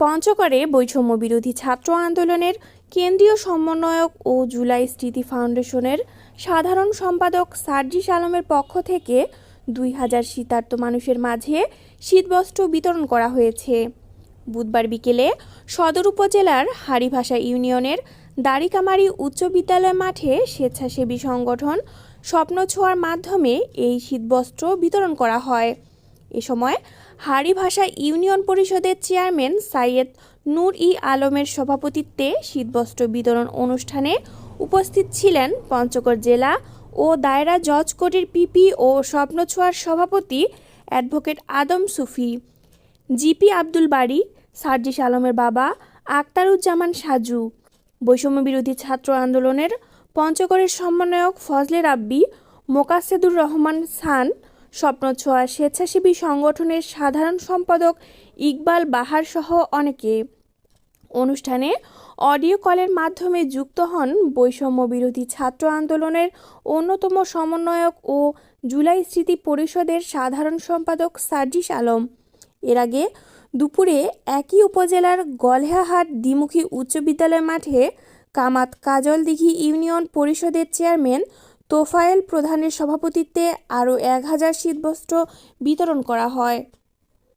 পঞ্চগড়ে বৈষম্য বিরোধী ছাত্র আন্দোলনের কেন্দ্রীয় সমন্বয়ক ও জুলাই স্মৃতি ফাউন্ডেশনের সাধারণ সম্পাদক সার্জিস আলমের পক্ষ থেকে দুই হাজার শীতার্ত মানুষের মাঝে শীতবস্ত্র বিতরণ করা হয়েছে। বুধবার বিকেলে সদর উপজেলার হাড়িভাষা ইউনিয়নের দাড়িকামারি উচ্চ বিদ্যালয় মাঠে স্বেচ্ছাসেবী সংগঠন স্বপ্ন ছোঁয়ার মাধ্যমে এই শীতবস্ত্র বিতরণ করা হয়। এ সময় হাড়ি ভাষা ইউনিয়ন পরিষদের চেয়ারম্যান সাইয়েদ নূর ই আলমের সভাপতিত্বে শীতবস্ত্র বিতরণ অনুষ্ঠানে উপস্থিত ছিলেন পঞ্চগড় জেলা ও দায়রা জজ কোর্টের পিপি ও স্বপ্ন ছোঁয়ার সভাপতি অ্যাডভোকেট আদম সুফি, জিপি আব্দুল বাড়ি সার্জিস আলমের বাবা আক্তারুজ্জামান সাজু, বৈষম্য বিরোধী ছাত্র আন্দোলনের পঞ্চগড়ের সমন্বয়ক ফজলে রাব্বি, মোকাসেদুর রহমান সান স্বপ্নছোয়া স্বেচ্ছাসেবী সংগঠনের সাধারণ সম্পাদক ইকবাল বাহার সহ অনেকে। অনুষ্ঠানে অডিও কলের মাধ্যমে যুক্ত হন বৈষম্য বিরোধী ছাত্র আন্দোলনের অন্যতম সমন্বয়ক ও জুলাই স্মৃতি পরিষদের সাধারণ সম্পাদক সার্জিস আলম। এর আগে দুপুরে একই উপজেলার গলহাহাট দ্বিমুখী উচ্চ বিদ্যালয় মাঠে কামাত কাজলদিঘি ইউনিয়ন পরিষদের চেয়ারম্যান তোফায়েল প্রধানের সভাপতিত্বে আরও এক হাজার শীতবস্ত্র বিতরণ করা হয়।